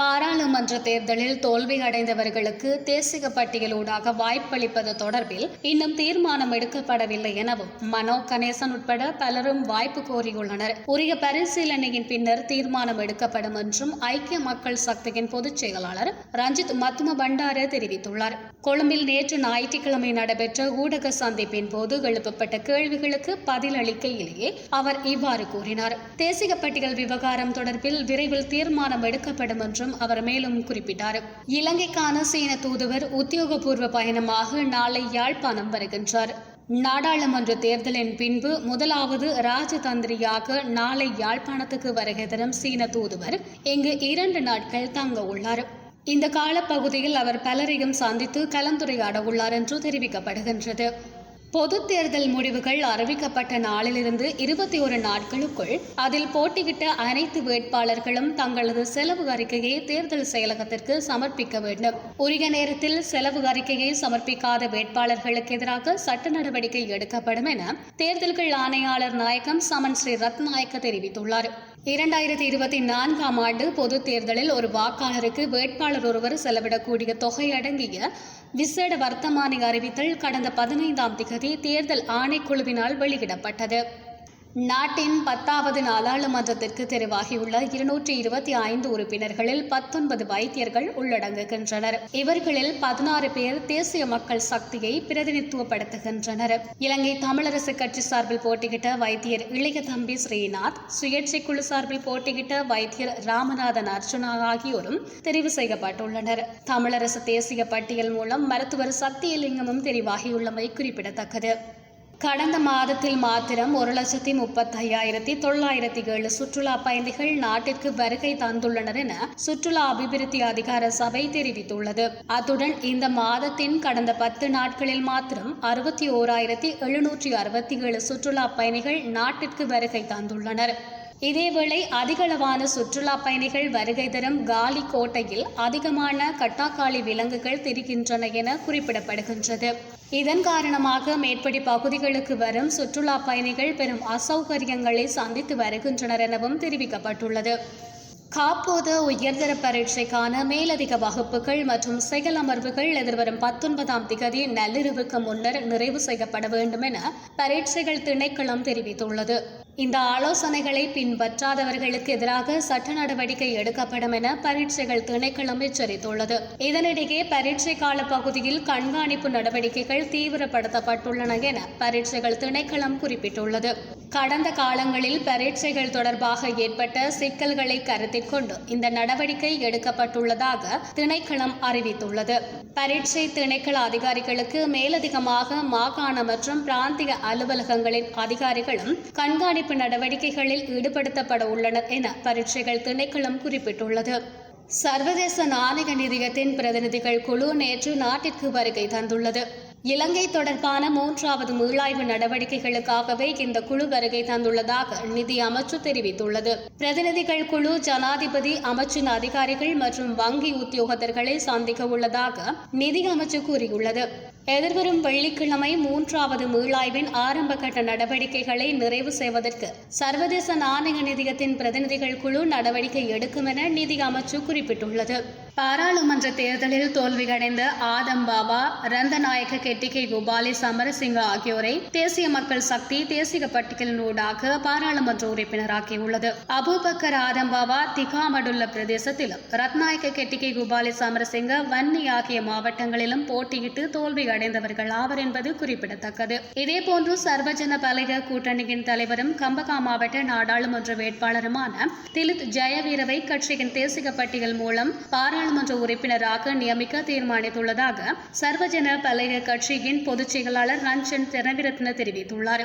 பாராளுமன்ற தேர்தலில் தோல்வி அடைந்தவர்களுக்கு தேசிய பட்டியலூடாக வாய்ப்பளிப்பது தொடர்பில் இன்னும் தீர்மானம் எடுக்கப்படவில்லை எனவும் மனோ கணேசன் உட்பட பலரும் வாய்ப்பு கோரியுள்ளனர். உரிய பரிசீலனையின் பின்னர் தீர்மானம் எடுக்கப்படும் என்றும் ஐக்கிய மக்கள் சக்தியின் பொதுச் செயலாளர் ரஞ்சித் மத்தும பண்டார தெரிவித்துள்ளார். கொழும்பில் நேற்று ஞாயிற்றுக்கிழமை நடைபெற்ற ஊடக சந்திப்பின் போது எழுப்பப்பட்ட கேள்விகளுக்கு பதிலளிக்கையிலேயே அவர் இவ்வாறு கூறினார். தேசிய பட்டியல் விவகாரம் தொடர்பில் விரைவில் தீர்மானம் எடுக்கப்படும் என்றும் அவர் மேலும் குறிப்பிட்டார். இலங்கைக்கான சீன தூதுவர் உத்தியோகபூர்வ பயணமாக நாளை யாழ்ப்பாணம் வருகின்றார். நாடாளுமன்ற தேர்தலின் பின்பு முதலாவது ராஜதந்திரியாக நாளை யாழ்ப்பாணத்துக்கு வருகை தரும் சீன தூதுவர் இங்கு இரண்டு நாட்கள் தங்க உள்ளார். இந்த காலப்பகுதியில் அவர் பலரையும் சந்தித்து கலந்துரையாட உள்ளார் என்று தெரிவிக்கப்படுகின்றது. பொது தேர்தல் முடிவுகள் அறிவிக்கப்பட்ட நாளிலிருந்து இருபத்தி ஒரு நாட்களுக்குள் அதில் போட்டியிட்ட அனைத்து வேட்பாளர்களும் தங்களது செலவு அறிக்கையை தேர்தல் செயலகத்திற்கு சமர்ப்பிக்க வேண்டும். உரிய நேரத்தில் செலவு அறிக்கையை சமர்ப்பிக்காத வேட்பாளர்களுக்கு எதிராக சட்ட நடவடிக்கை எடுக்கப்படும் என தேர்தல்கள் ஆணையாளர் நாயகம் சமன் ஸ்ரீ ரத்நாயக்க தெரிவித்துள்ளார். இரண்டாயிரத்தி இருபத்தி நான்காம் ஆண்டு பொது தேர்தலில் ஒரு வாக்காளருக்கு வேட்பாளர் ஒருவர் செலவிடக்கூடிய தொகை அடங்கிய விசேட வர்த்தமானி அறிவித்தல் கடந்த பதினைந்தாம் திகதி தேர்தல் ஆணைக்குழுவினால் வெளியிடப்பட்டது. நாட்டின் பத்தாவது நாடாளுமன்றத்திற்கு தெரிவாகியுள்ள இருநூற்றி இருபத்தி ஐந்து உறுப்பினர்களில் பத்தொன்பது வைத்தியர்கள் உள்ளடங்குகின்றனர். இவர்களில் பதினாறு பேர் தேசிய மக்கள் சக்தியை பிரதிநிதித்துவப்படுத்துகின்றனர். இலங்கை தமிழரசு கட்சி சார்பில் போட்டியிட்ட வைத்தியர் இளைய தம்பி ஸ்ரீநாத் சுயேட்சை குழு சார்பில் போட்டியிட்ட வைத்தியர் ராமநாதன் அர்ஜுனா ஆகியோரும் தெரிவு செய்யப்பட்டுள்ளனர். தமிழரசு தேசிய பட்டியல் மூலம் மருத்துவர் சத்தியலிங்கமும் தெரிவாகியுள்ளமை குறிப்பிடத்தக்கது. கடந்த மாதத்தில் மாத்திரம் ஒரு லட்சத்தி முப்பத்தையாயிரத்தி தொள்ளாயிரத்தி ஏழு சுற்றுலா பயணிகள் நாட்டிற்கு வருகை தந்துள்ளனர் என சுற்றுலா அபிவிருத்தி அதிகார சபை தெரிவித்துள்ளது. அத்துடன் இந்த மாதத்தின் கடந்த பத்து நாட்களில் மாத்திரம் அறுபத்தி ஓராயிரத்தி எழுநூற்றி அறுபத்தி ஏழு சுற்றுலா பயணிகள் நாட்டிற்கு வருகை தந்துள்ளனர். இதேவேளை அதிகளவான சுற்றுலா பயணிகள் வருகை தரும் காலி கோட்டையில் அதிகமான கட்டாக்காளி விலங்குகள் தெரிகின்றன என குறிப்பிடப்படுகின்றது. இதன் காரணமாக மேற்படி பகுதிகளுக்கு வரும் சுற்றுலா பயணிகள் பெரும் அசௌகரியங்களை சந்தித்து வருகின்றனர் எனவும் தெரிவிக்கப்பட்டுள்ளது. காப்போத உயர்தர பரீட்சைக்கான மேலதிக வகுப்புகள் மற்றும் செயல் அமர்வுகள் எதிர்வரும் பத்தொன்பதாம் திகதி நள்ளிரவுக்கு முன்னர் நிறைவு செய்யப்பட வேண்டும் என பரீட்சைகள் திணைக்களம் தெரிவித்துள்ளது. இந்த ஆலோசனைகளை பின்பற்றாதவர்களுக்கு எதிராக சட்ட நடவடிக்கை எடுக்கப்படும் என பரீட்சைகள் திணைக்களம் எச்சரித்துள்ளது. இதனிடையே பரீட்சை கால பகுதியில் கண்காணிப்பு நடவடிக்கைகள் தீவிரப்படுத்தப்பட்டுள்ளன என பரீட்சைகள் திணைக்களம் குறிப்பிட்டுள்ளது. கடந்த காலங்களில் பரீட்சைகள் தொடர்பாக ஏற்பட்ட சிக்கல்களை கருத்தில் கொண்டு இந்த நடவடிக்கை எடுக்கப்பட்டுள்ளதாக திணைக்களம் அறிவித்துள்ளது. பரீட்சை திணைக்கள அதிகாரிகளுக்கு மேலதிகமாக மாகாண மற்றும் பிராந்திய அலுவலகங்களின் அதிகாரிகளும் கண்காணிப்பு நடவடிக்கைகளில் ஈடுபடுத்தப்பட உள்ளனர் என பரீட்சைகள் திணைக்களம் குறிப்பிட்டுள்ளது. சர்வதேச நாணய நிதியத்தின் பிரதிநிதிகள் குழு நேற்று நாட்டிற்கு வருகை தந்துள்ளது. இலங்கை தொடர்பான மூன்றாவது மீளாய்வு நடவடிக்கைகளுக்காகவே இந்த குழு வருகை தந்துள்ளதாக நிதி அமைச்சு தெரிவித்துள்ளது. பிரதிநிதிகள் குழு ஜனாதிபதி அமைச்சின் அதிகாரிகள் மற்றும் வங்கி உத்தியோகத்தர்களை சந்திக்க உள்ளதாக நிதி அமைச்சு கூறியுள்ளது. எதிர்வரும் வெள்ளிக்கிழமை மூன்றாவது மீளாய்வின் ஆரம்ப கட்ட நடவடிக்கைகளை நிறைவு செய்வதற்கு சர்வதேச நாணய நிதியத்தின் பிரதிநிதிகள் குழு நடவடிக்கை எடுக்கும் என நிதி அமைச்சு குறிப்பிட்டுள்ளது. பாராளுமன்ற தேர்தலில் தோல்வியடைந்த ஆதம் பாபா ரந்தநாயக கெட்டிகை கோபாலி சமரசிங்க ஆகியோரை தேசிய மக்கள் சக்தி தேசிய பட்டியலினூடாக பாராளுமன்ற உறுப்பினராக்கியுள்ளது. அபுபக்கர் ஆதம் பாபா திகாமடுள்ள பிரதேசத்திலும் ரத்நாயக்க கெட்டிகை கோபாலி சமரசிங்க வன்னி ஆகிய மாவட்டங்களிலும் போட்டியிட்டு தோல்வி அடைந்தவர்கள் ஆவர் என்பது குறிப்பிடத்தக்கது. இதேபோன்று சர்வஜன பலக கூட்டணியின் தலைவரும் கம்பகா மாவட்ட நாடாளுமன்ற வேட்பாளருமான திலித் ஜெயவீரவை கட்சியின் தேசிய பட்டியல் மூலம் பாராளுமன்ற உறுப்பினராக நியமிக்க தீர்மானித்துள்ளதாக சர்வஜன பலக கட்சியின் பொதுச் செயலாளர் ரஞ்சன் திரவிரத்ன தெரிவித்துள்ளார்.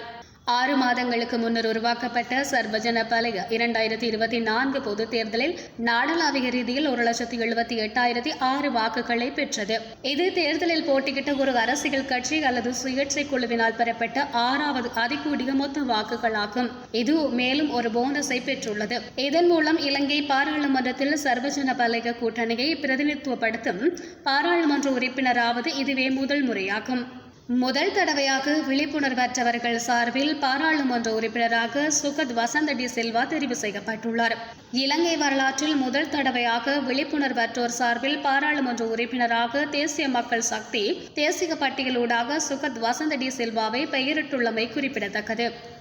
ஆறு மாதங்களுக்கு முன்னர் உருவாக்கப்பட்ட சர்வஜன பலக இரண்டாயிரத்தி இருபத்தி நான்கு பொது தேர்தலில் நாடளாவிய ரீதியில் ஒரு லட்சத்தி எழுபத்தி எட்டாயிரத்தி ஆறு வாக்குகளை பெற்றது. இது தேர்தலில் போட்டியிட்ட ஒரு அரசியல் கட்சி அல்லது சுயேட்சை குழுவினால் பெறப்பட்ட ஆறாவது அதிகூடிய மொத்த வாக்குகளாகும். இது மேலும் ஒரு போனஸை பெற்றுள்ளது. இதன் மூலம் இலங்கை பாராளுமன்றத்தில் சர்வஜன பலக கூட்டணியை பிரதிநிதித்துவப்படுத்தும் பாராளுமன்ற உறுப்பினராவது இதுவே முதல் முறையாகும். முதல் தடவையாக விழிப்புணர்வற்றவர்கள் சார்பில் பாராளுமன்ற உறுப்பினராக சுகத் வசந்த டி செல்வா தெரிவு செய்யப்பட்டுள்ளார். இலங்கை வரலாற்றில் முதல் தடவையாக விழிப்புணர்வற்றோர் சார்பில் பாராளுமன்ற உறுப்பினராக தேசிய மக்கள் சக்தி தேசிய பட்டியலூடாக சுகத் வசந்த டி செல்வாவை பெயரிட்டுள்ளமை குறிப்பிடத்தக்கது.